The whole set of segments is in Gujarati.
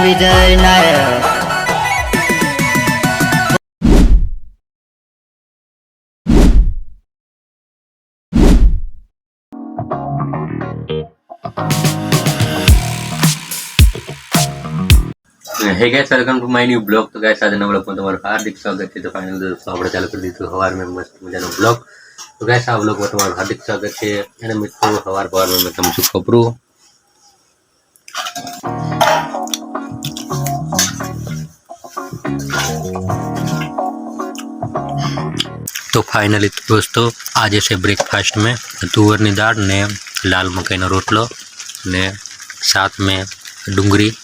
Vijay Nayak hey guys welcome to my new blog તો ગાઈસ આજે નવલો પણ તમારું હાર્દિક સ્વાગત છે તો ફાઇનલ દોસ્તો આપણે ચાલુ કરી દીધું સવાર મેં મસ્ત મજાનો બ્લોગ તો ગાઈસ આ બ્લોગમાં તમારું હાર્દિક સ્વાગત છે અને મિત્રો સવાર સવારમાં મેં તમને શું ખબરું તો ફાઇનલી દોસ્તો, આજે છે બ્રેકફાસ્ટ મેં. તુવરની દાળ ને લાલ મકાઈનો રોટલો ને સાથ મેં ડુંગળી.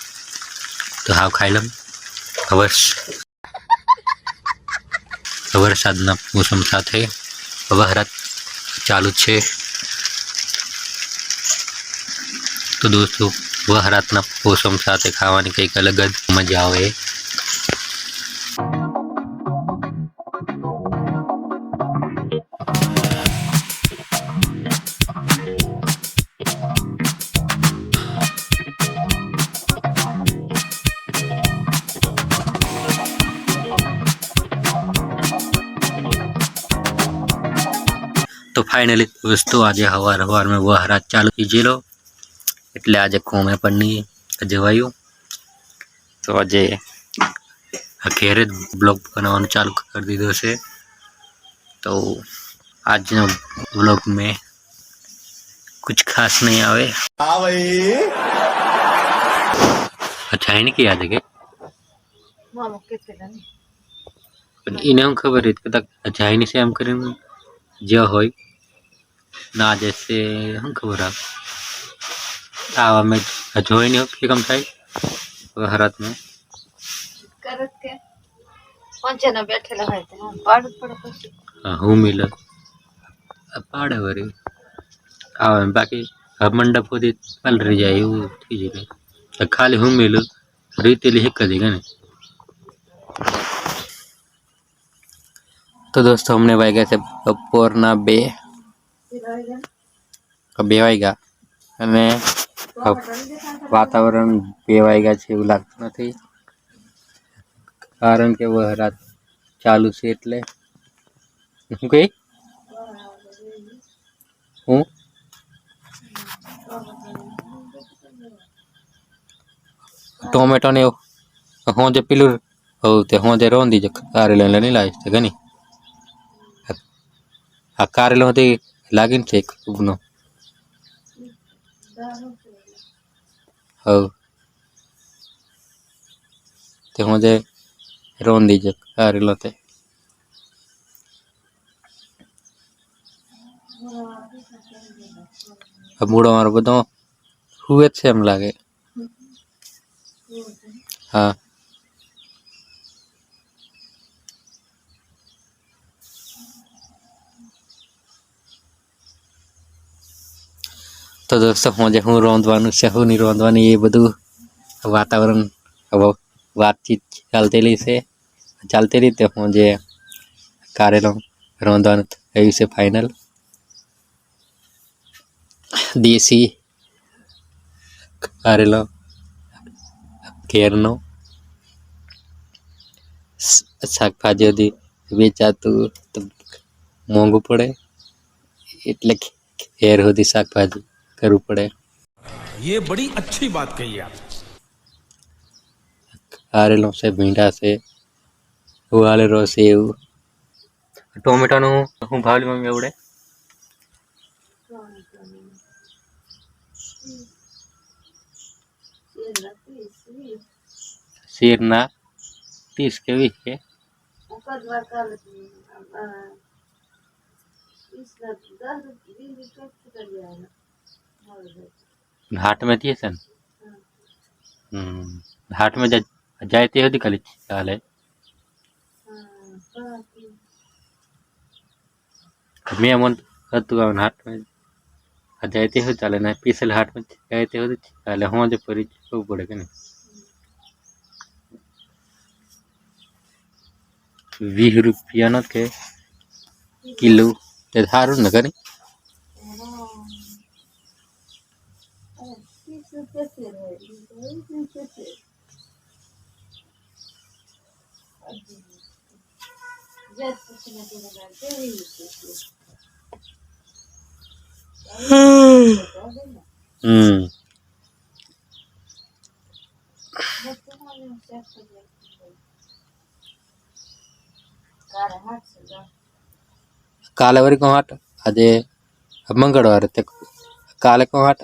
તો હાવ ખાઈ લમ વર્ષ વરસાદના મોસમ સાથે વહરાત ચાલુ છે. તો દોસ્તો વહરાતના મોસમ સાથે ખાવાની કંઈક અલગ જ મજા આવે. તો ફાઇનલી દોસ્તો આજે હવાર હવાર મેં વહરાત ચાલુ કીધેલો એટલે આજે કોમે પણ નહીં જવાયું. તો આજે ઘેરે જ બ્લોગ બનાવવાનું ચાલુ કરી દીધો છે. તો આજનો બ્લોગ મેં કુછ ખાસ નહીં આવે. અચ્છા એને કે યાદ કે એને હું ખબર હતી કદાચ અજાયની છે એમ કરીને જ હોય ના જશે શું ખબર આ આવા મેં જોઈ નહીં હોત કે કેમ થાય હરાતમાં કરત કે પંચેના બેઠેલા હોય તો આમ પાડું પડે પછી હા હું મિલ પાડે વળી આવે બાકી આ મંડપ સુધી પલરી જાય એવું થઈ જાય તો ખાલી હું મિલું રીતેલી હિક જ ને તો દોસ્તો અમને વાગ્યા છે બપોરના બે બે વાગ્યા અને વાતાવરણ બે વાગ્યા છે એવું લાગતું નથી. કારણ કે વહરાત ચાલુ છે એટલે. શું કઈ? હું? ટોમેટો ને એવું. હું જે પેલું હવ તે હું જે રોંધી જે કારેલો નહીં લાવીશ તે ઘણી આ કારેલો તે લાગીને એક ઉગનો. હવ. તે હું જે રોંદી આ કારેલો તે. મૂળો મારો બધો હુએ જ છે એમ લાગે. હા. તો દોસ્તો હું જે હું રોંધવાનું છે, હું નહીં રોંધવાનું, એ બધું વાતાવરણ વાતચીત ચાલતેલી છે. ચાલતી રીતે હું જે કારેલો રોંધવાનું થયું છે ફાઇનલ દેશી કારેલો ઘેરનો શ- શાકભાજી બધી વેચાતું તો મોંઘું પડે, એટલે ઘેર સુધી શાકભાજી. કરવું પડે ये बड़ी अच्छी बात कही आप કારેલો છે ભીંડા છે વાલેરો છે એવું ટોમેટાનું હું ભાવલી મમ્મી એવડે શેરના ત્રીસ કે વીસ કે કદવાર કાલે ઈસના દસ घाट में थी सन? हम्म, घाट में जाते हो दिखा साल है मैं मन तो घाट में जाते हो चले ना, पीसल हाट में जाते हो तो चले हाँ जो परिचय वो पड़ेगा ना वीस रुपया के किलो, ते धारू न करी? Hmm. काल वर को हाट अदे मंगलवार काल को हाट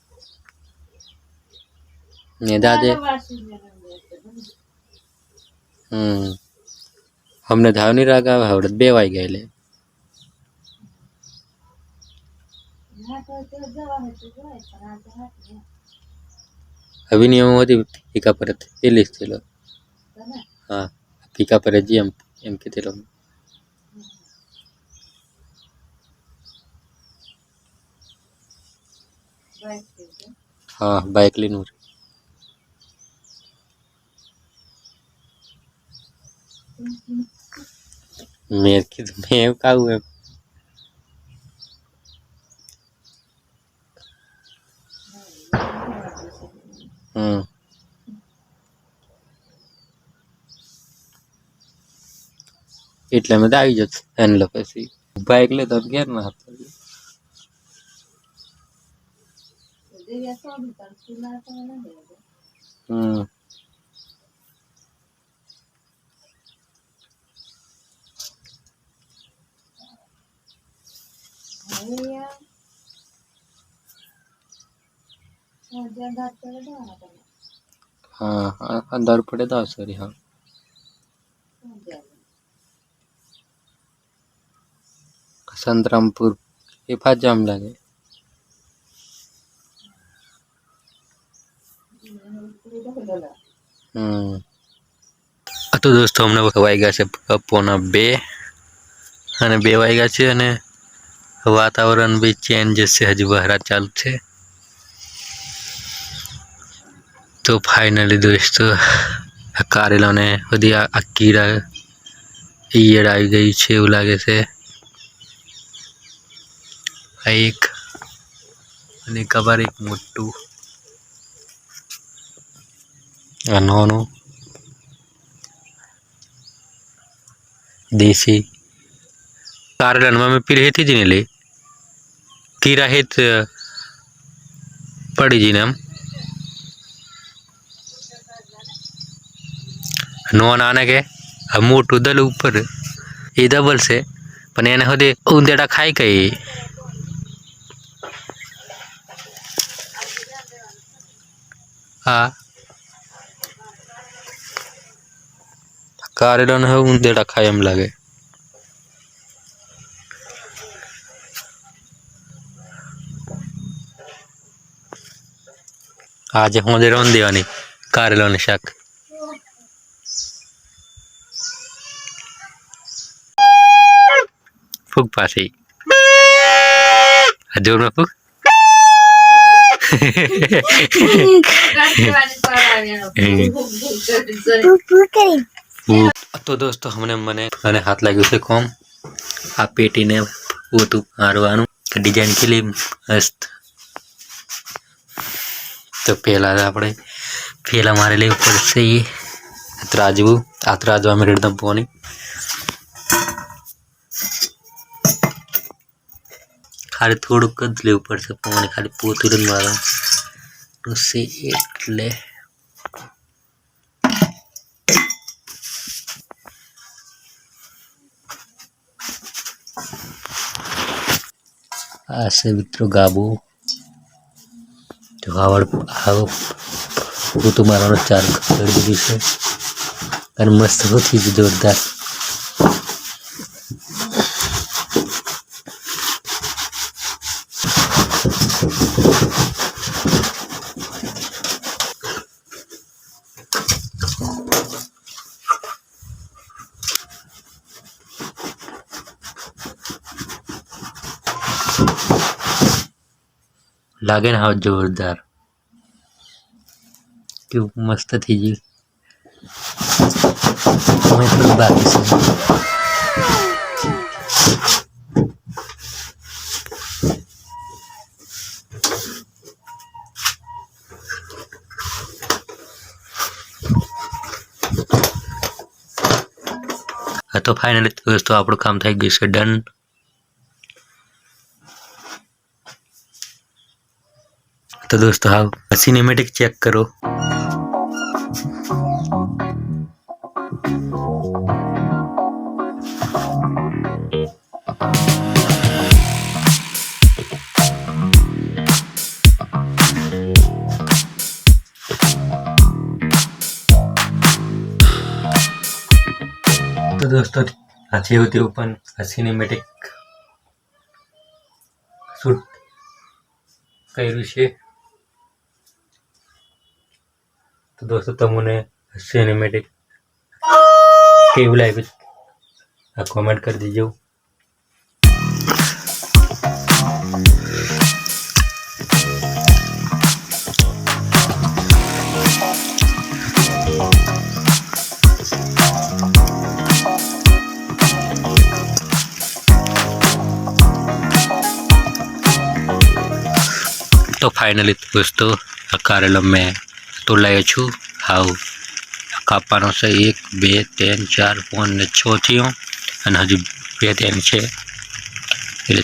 તો ને દાદે કાલે વાસીને રંગે છે. હમ અમને ધાવ નહીં રાગ આવે હવડે બે વાઈ ગયા એટલે હાથ હોય તો જવા હોય તો જવાય, પણ આજે હાથ નહીં. અભિનિયમ હતી પીકા પર પેલી જ થયેલો તો ને, હા પીકા પર જી એમ એમ કીધેલો બાઈક થી છે. હા બાઇક લઈને મેં કીધું મેં એવું કાવું એમ. હમ. એટલે મેં તો આવી જત એને પછી. ઊભા એટલે તો ઘેર ના હતા. હમ. જ્યાં દાંત કરે દેવાના તમે. હા હા અંદર પડે તો સોરી હા શું જ્યાં? સંતરામપુર એ ફાજામ લાગે હમ આ તો દોસ્તો હમણાં વાગ્યા છે બપોરના બે અને બે વાગ્યા છે અને વાતાવરણ બી ચેન્જ છે હજી વહેરા ચાલુ છે તો ફાઇનલી દોસ્તો આ કારેલાને બધી આ કીડા ઈયળ આવી ગઈ છે એવું લાગે છે આ એક અને કબર એક મોટું આ નાનું દેશી કારેલામાં મેં પીર હેતી જ કીરા હેત પડી જઈને એમ નોન આને કે આ મોટું દલ ઉપર એ ડબલ છે પણ એને સુધી ઉંદેડા ખાઈ કઈ હા કારેલાને હવે ઉંદેડા ખાય એમ લાગે આજે હોંદે રોન દેવાની કારેલાનું શાક ફૂગ. ફૂગ? તો દોસ્તો હમને મને મને હાથ લાગ્યું છે કોમ. આ પેટીને પોતું મારવાનું ડિઝાઇન કેટલી મસ્ત. તો પહેલાં આપણે, પહેલાં મારે લેવું પડશે એ. ત્રાજવું, આ ત્રાજવા મેં રેડદમ પોની ખાલી થોડુંક જ લેવું પડશે, પણ ખાલી પોતું જ મારવાનું. છે એટલે. આ છે મિત્રો ગાબુ. આવડ આવો પોતું મારવાનો ચાર કરી દીધું છે. અને મસ્ત હોતી જોરદાર. લાગે ને હાવ જોરદાર કેવું મસ્ત થઈ ગયું અમે થોડું બાકી છે હા તો ફાઇનલી દોસ્તો આપણું કામ થઈ ગયું છે ડન તો દોસ્તો, હાવ સિનેમેટિક ચેક કરો. તો દોસ્તો આજે જેવું તેવું પણ સિનેમેટિક શૂટ કર્યું છે. तो दोस्तों तुम उन्हें सिनेमेटिक केव लाइव कमेंट कर दीजिए। तो फाइनली दोस्तों कार्यालय में મેં તોલાયો છું. હાવ. કાપવાનો છે એક, બે, ત્રણ, ચાર, પાંચ ને છ થયો. અને હજુ બે ત્રણ છે. એટલે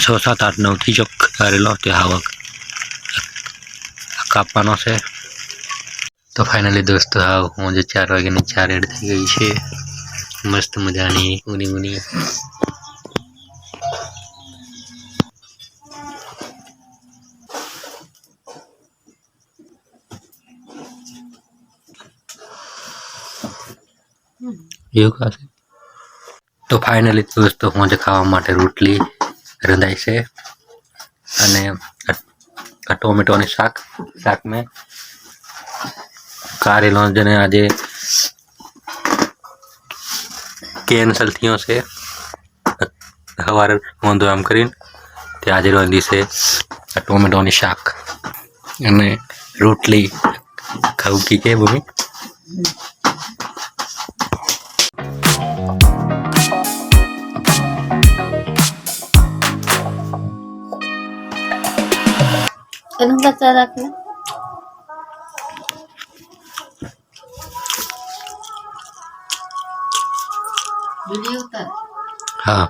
છ, સાત, આઠ, નવથી જો કરેલો તે હાવક. કાપવાનો છે. તો ફાઇનલી દોસ્તો, હાવ, હું જે ચાર વાગ્યાની ચાર એડ થઈ ગઈ છે. મસ્ત મજાની ઊની ઊની ખાશે તો ફાઇનલી દોસ્તો, હું જે ખાવા માટે રોટલી રંધાય છે. અને ટોમેટોની શાક શાક મેં કારેલો જેને આજે કેન્સલ થયો છે. સવારે વાંધો આમ કરીને તે આજે રાંધી છે ટોમેટોની શાક. અને રોટલી ખાવું કી કે ભૂમિ? এখনকার চা রাখলে ভিডিওটা। হ্যাঁ।